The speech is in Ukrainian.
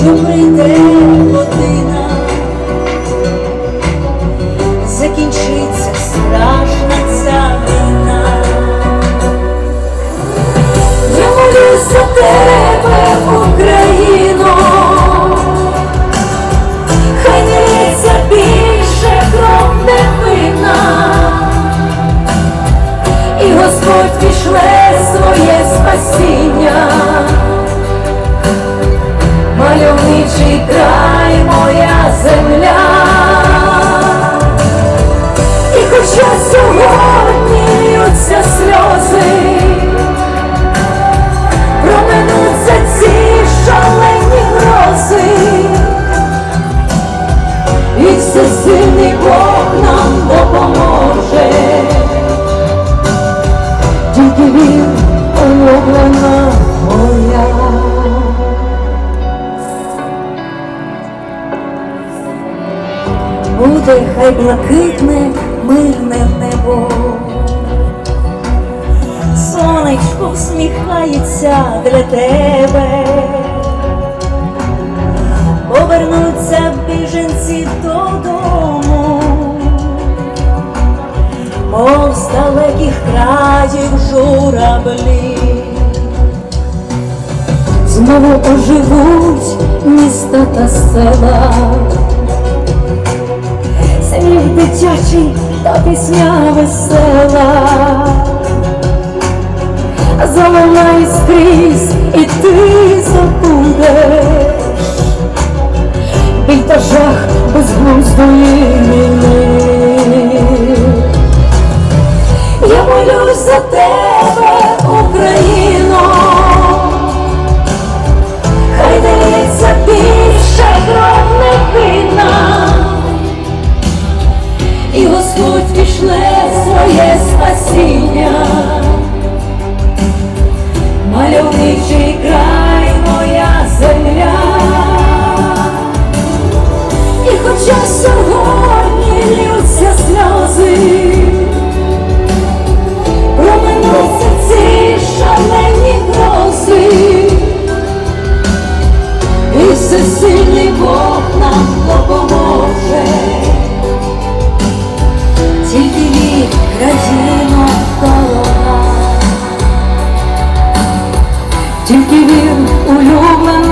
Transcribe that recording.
що прийде година, закінчиться страшна ця війна. Я молюсь за тебе, Україно, хай дивиться більше кров не вина, і Господь пішле своє спасіння. Мальовничий край моя земля. І хоча сьогодні льються сльози, проминуться ці шалені грози, і всесильний Бог нам допоможе, тільки він улюблена Буде хай блакитне мирне небо, сонечко всміхається для тебе, повернуться біженці додому, мов з далеких країв журавлі. Знову оживуть міста та села. Сміх дитячий та пісня весела, залунай скрізь, і ти забудеш біль та жах безглуздої війни. 所有门